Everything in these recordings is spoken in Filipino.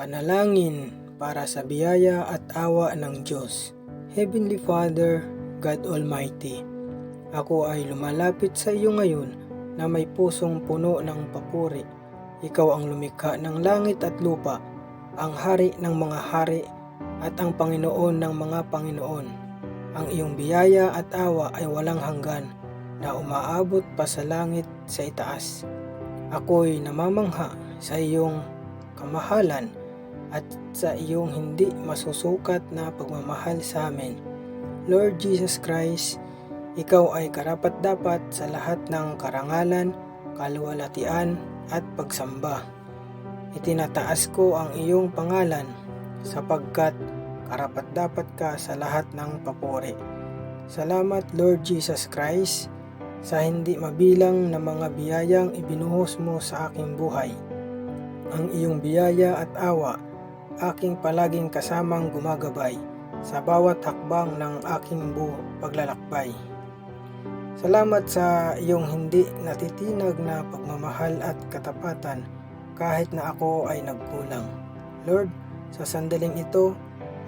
Panalangin para sa biyaya at awa ng Diyos. Heavenly Father, God Almighty, ako ay lumalapit sa iyo ngayon na may pusong puno ng papuri. Ikaw ang lumikha ng langit at lupa, ang hari ng mga hari at ang Panginoon ng mga Panginoon. Ang iyong biyaya at awa ay walang hanggan na umaabot pa sa langit sa itaas. Ako'y namamangha sa iyong kamahalan at sa iyong hindi masusukat na pagmamahal sa amin. Lord Jesus Christ, ikaw ay karapat-dapat sa lahat ng karangalan, kaluwalhatian at pagsamba. Itinataas ko ang iyong pangalan sapagkat karapat-dapat ka sa lahat ng papuri. Salamat Lord Jesus Christ sa hindi mabilang na mga biyayang ibinuhos mo sa aking buhay. Ang iyong biyaya at awa aking palaging kasamang gumagabay sa bawat hakbang ng aking bu paglalakbay. Salamat sa iyong hindi natitinag na pagmamahal at katapatan kahit na ako ay nagkulang. Lord, sa sandaling ito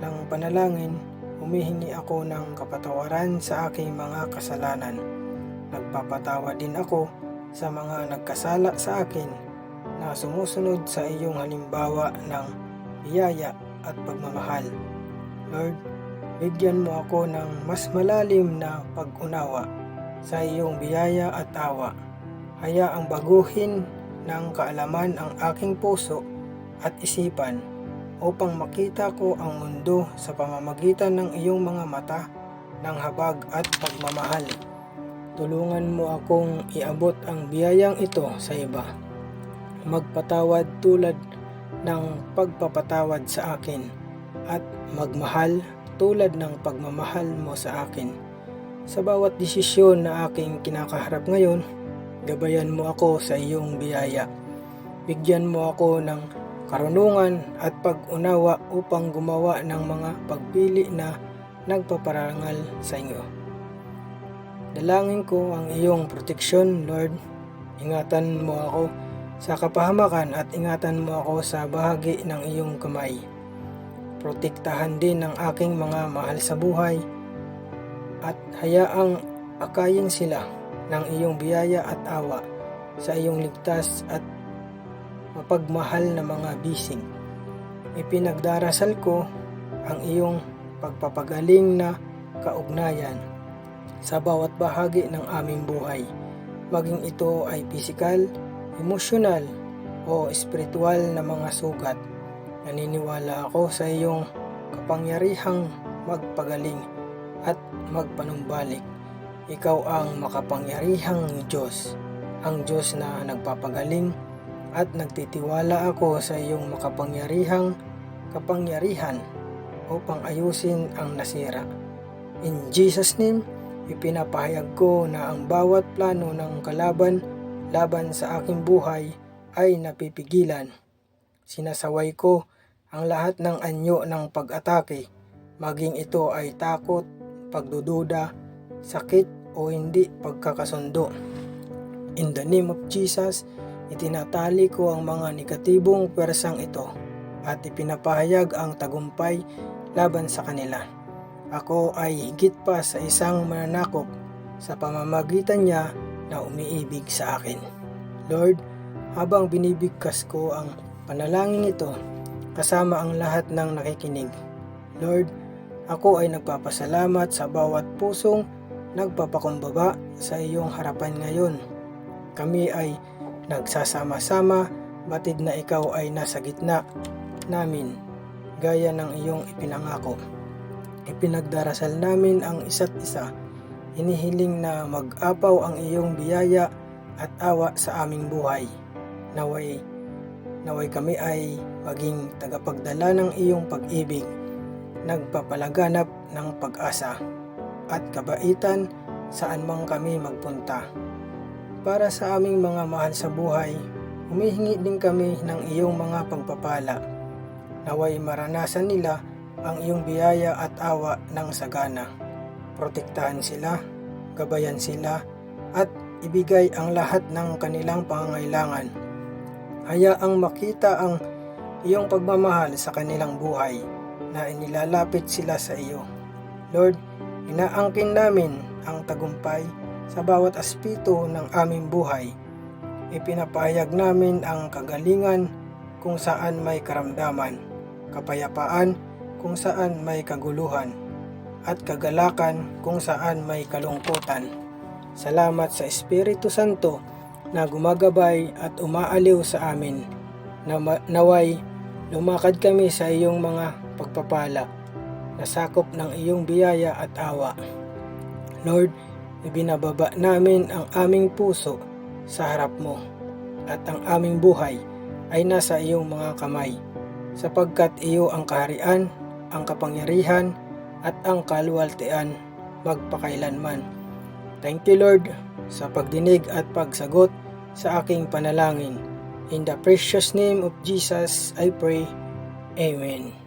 ng panalangin, humihingi ako ng kapatawaran sa aking mga kasalanan. Nagpapatawa din ako sa mga nagkasala sa akin na sumusunod sa iyong halimbawa ng biyaya at pagmamahal. Lord, bigyan mo ako ng mas malalim na pag-unawa sa iyong biyaya at awa. Hayaang baguhin ng kaalaman ang aking puso at isipan upang makita ko ang mundo sa pamamagitan ng iyong mga mata ng habag at pagmamahal. Tulungan mo akong iabot ang biyayang ito sa iba. Magpatawad tulad ng pagpapatawad sa akin at magmahal tulad ng pagmamahal mo sa akin. Sa bawat desisyon na aking kinakaharap ngayon, gabayan mo ako sa iyong biyaya. Bigyan mo ako ng karunungan at pag-unawa upang gumawa ng mga pagpili na nagpaparangal sa inyo. Dalangin ko ang iyong proteksyon, Lord. Ingatan mo ako sa kapahamakan at ingatan mo ako sa bahagi ng iyong kamay. Protektahan din ang aking mga mahal sa buhay at hayaang akayin sila ng iyong biyaya at awa sa iyong ligtas at mapagmahal na mga bisig. Ipinagdarasal ko ang iyong pagpapagaling na kaugnayan sa bawat bahagi ng aming buhay, maging ito ay pisikal, emosyonal o espiritual na mga sugat. Naniniwala ako sa iyong kapangyarihang magpagaling at magpanumbalik. Ikaw ang makapangyarihang Diyos, ang Diyos na nagpapagaling at nagtitiwala ako sa iyong makapangyarihang kapangyarihan upang ayusin ang nasira. In Jesus' name, ipinapahayag ko na ang bawat plano ng kalaban laban sa aking buhay ay napipigilan. Sinasaway ko ang lahat ng anyo ng pag-atake, maging ito ay takot, pagdududa, sakit o hindi pagkakasundo. In the name of Jesus, itinatali ko ang mga negatibong pwersang ito at ipinapahayag ang tagumpay laban sa kanila. Ako ay higit pa sa isang mananakop sa pamamagitan niya na umiibig sa akin. Lord, habang binibigkas ko ang panalangin ito kasama ang lahat ng nakikinig. Lord, ako ay nagpapasalamat sa bawat pusong nagpapakumbaba sa iyong harapan ngayon. Kami ay nagsasama-sama batid na ikaw ay nasa gitna namin gaya ng iyong ipinangako. Ipinagdarasal namin ang isa't isa. Inihiling na mag-apaw ang iyong biyaya at awa sa aming buhay. Naway, naway kami ay maging tagapagdala ng iyong pag-ibig, nagpapalaganap ng pag-asa at kabaitan saan mang kami magpunta. Para sa aming mga mahal sa buhay, humihingi din kami ng iyong mga pagpapala. Naway maranasan nila ang iyong biyaya at awa ng sagana. Protektahan sila, gabayan sila, at ibigay ang lahat ng kanilang pangangailangan. Hayaang makita ang iyong pagmamahal sa kanilang buhay na inilalapit sila sa iyo. Lord, inaangkin namin ang tagumpay sa bawat aspeto ng aming buhay. Ipinapahayag namin ang kagalingan kung saan may karamdaman, kapayapaan kung saan may kaguluhan, at kagalakan kung saan may kalungkutan. Salamat sa Espiritu Santo na gumagabay at umaaliw sa amin. Na naway lumakad kami sa iyong mga pagpapala na sakop ng iyong biyaya at awa. Lord, ibinababa namin ang aming puso sa harap mo at ang aming buhay ay nasa iyong mga kamay sapagkat iyo ang kaharian, ang kapangyarihan at ang kaluwaltian magpakailanman. Thank you Lord sa pagdinig at pagsagot sa aking panalangin. In the precious name of Jesus, I pray. Amen.